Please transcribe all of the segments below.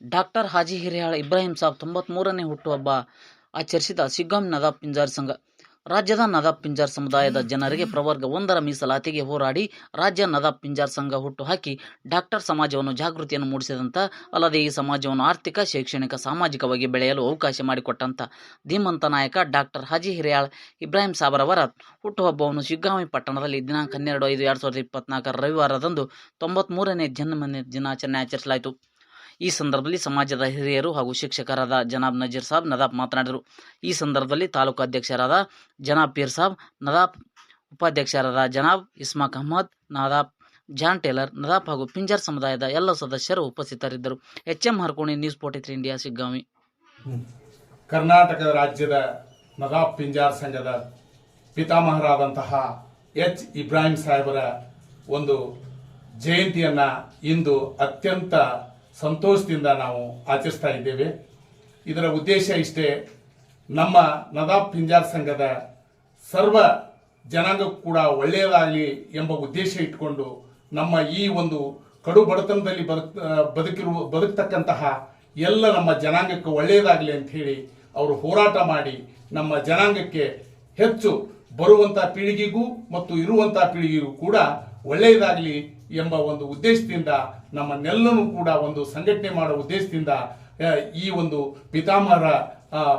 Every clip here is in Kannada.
ಡಾಕ್ಟರ್ ಹಾಜಿ ಹಿರಿಯಾಳ ಇಬ್ರಾಹಿಂ ಸಾಬ್ ತೊಂಬತ್ಮೂರನೇ ಹುಟ್ಟುಹಬ್ಬ ಆಚರಿಸಿದ ಸಿಗ್ಗಾಂ ನದಾಬ್ ಪಿಂಜಾರ್ ಸಂಘ. ರಾಜ್ಯದ ನದಾಬ್ ಪಿಂಜಾರ್ ಸಮುದಾಯದ ಜನರಿಗೆ ಪ್ರವರ್ಗ ಒಂದರ ಮೀಸಲಾತಿಗೆ ಹೋರಾಡಿ ರಾಜ್ಯ ನದಾಬ್ ಪಿಂಜಾರ್ ಸಂಘ ಹುಟ್ಟುಹಾಕಿ ಡಾಕ್ಟರ್ ಸಮಾಜವನ್ನು ಜಾಗೃತಿಯನ್ನು ಮೂಡಿಸಿದಂಥ ಅಲ್ಲದೆ ಈ ಸಮಾಜವನ್ನು ಆರ್ಥಿಕ, ಶೈಕ್ಷಣಿಕ, ಸಾಮಾಜಿಕವಾಗಿ ಬೆಳೆಯಲು ಅವಕಾಶ ಮಾಡಿಕೊಟ್ಟಂಥ ಧೀಮಂತ ನಾಯಕ ಡಾಕ್ಟರ್ ಹಾಜಿ ಹಿರಿಯಾಳ್ ಇಬ್ರಾಹಿಂ ಸಾಬರವರ ಹುಟ್ಟುಹಬ್ಬವನ್ನು ಶಿಗ್ಗಾಂವಿ ಪಟ್ಟಣದಲ್ಲಿ ದಿನಾಂಕ ಹನ್ನೆರಡು ಐದು ಎರಡು ಸಾವಿರದ ಇಪ್ಪತ್ನಾಲ್ಕರ ರವಿವಾರದಂದು ತೊಂಬತ್ಮೂರನೇ ಜನ್ಮ ದಿನಾಚರಣೆ ಆಚರಿಸಲಾಯಿತು. ಈ ಸಂದರ್ಭದಲ್ಲಿ ಸಮಾಜದ ಹಿರಿಯರು ಹಾಗೂ ಶಿಕ್ಷಕರಾದ ಜನಾಬ್ ನಜೀರ್ ಸಾಬ್, ನದಾಬ್ ಮಾತನಾಡಿದರು. ಈ ಸಂದರ್ಭದಲ್ಲಿ ತಾಲೂಕು ಅಧ್ಯಕ್ಷರಾದ ಜನಾಬ್ ಪೀರ್ ಸಾಬ್, ನದಾಬ್ ಉಪಾಧ್ಯಕ್ಷರಾದ ಜನಾಬ್ ಇಸ್ಮಾಕ್ ಅಹಮದ್, ನದಾಬ್ ಜಾನ್ ಟೇಲರ್, ನದಾಬ್ ಹಾಗೂ ಪಿಂಜರ್ ಸಮುದಾಯದ ಎಲ್ಲ ಸದಸ್ಯರು ಉಪಸ್ಥಿತರಿದ್ದರು. H M Harkoni news forty three India, Shiggavi. Karnataka ರಾಜ್ಯದ ನದಾಬ್ ಪಿಂಜಾರ್ ಸಂಘದ ಪಿತಾಮಹರಾದಂತಹ ಎಚ್. ಇಬ್ರಾಹಿಂ ಸಾಹೇಬರ ಒಂದು ಜಯಂತಿಯನ್ನ ಇಂದು ಅತ್ಯಂತ ಸಂತೋಷದಿಂದ ನಾವು ಆಚರಿಸ್ತಾ ಇದ್ದೇವೆ. ಇದರ ಉದ್ದೇಶ ಇಷ್ಟೇ, ನಮ್ಮ ನದಾ ಪಿಂಜಾರ್ ಸಂಘದ ಸರ್ವ ಜನಾಂಗಕ್ಕೂ ಕೂಡ ಒಳ್ಳೆಯದಾಗಲಿ ಎಂಬ ಉದ್ದೇಶ ಇಟ್ಕೊಂಡು ನಮ್ಮ ಈ ಒಂದು ಕಡು ಬಡತನದಲ್ಲಿ ಬದುಕ್ ಬದುಕಿರುವ, ಬದುಕ್ತಕ್ಕಂತಹ ಎಲ್ಲ ನಮ್ಮ ಜನಾಂಗಕ್ಕೆ ಒಳ್ಳೆಯದಾಗಲಿ ಅಂತ ಹೇಳಿ ಅವರು ಹೋರಾಟ ಮಾಡಿ ನಮ್ಮ ಜನಾಂಗಕ್ಕೆ ಹೆಚ್ಚು ಬರುವಂಥ ಪೀಳಿಗೆಗೂ ಮತ್ತು ಇರುವಂಥ ಪೀಳಿಗೆಗೂ ಕೂಡ ಒಳ್ಳೆಯದಾಗಲಿ ಎಂಬ ಒಂದು ಉದ್ದೇಶದಿಂದ ನಮ್ಮನ್ನೆಲ್ಲನೂ ಕೂಡ ಒಂದು ಸಂಘಟನೆ ಮಾಡುವ ಉದ್ದೇಶದಿಂದ ಈ ಒಂದು ಪಿತಾಮಹರ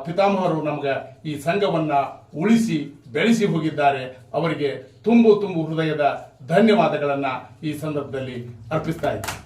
ಪಿತಾಮಹರು ನಮ್ಗೆ ಈ ಸಂಘವನ್ನ ಉಳಿಸಿ, ಬೆಳೆಸಿ ಹೋಗಿದ್ದಾರೆ. ಅವರಿಗೆ ತುಂಬು ತುಂಬು ಹೃದಯದ ಧನ್ಯವಾದಗಳನ್ನ ಈ ಸಂದರ್ಭದಲ್ಲಿ ಅರ್ಪಿಸ್ತಾ ಇದ್ದೀನಿ.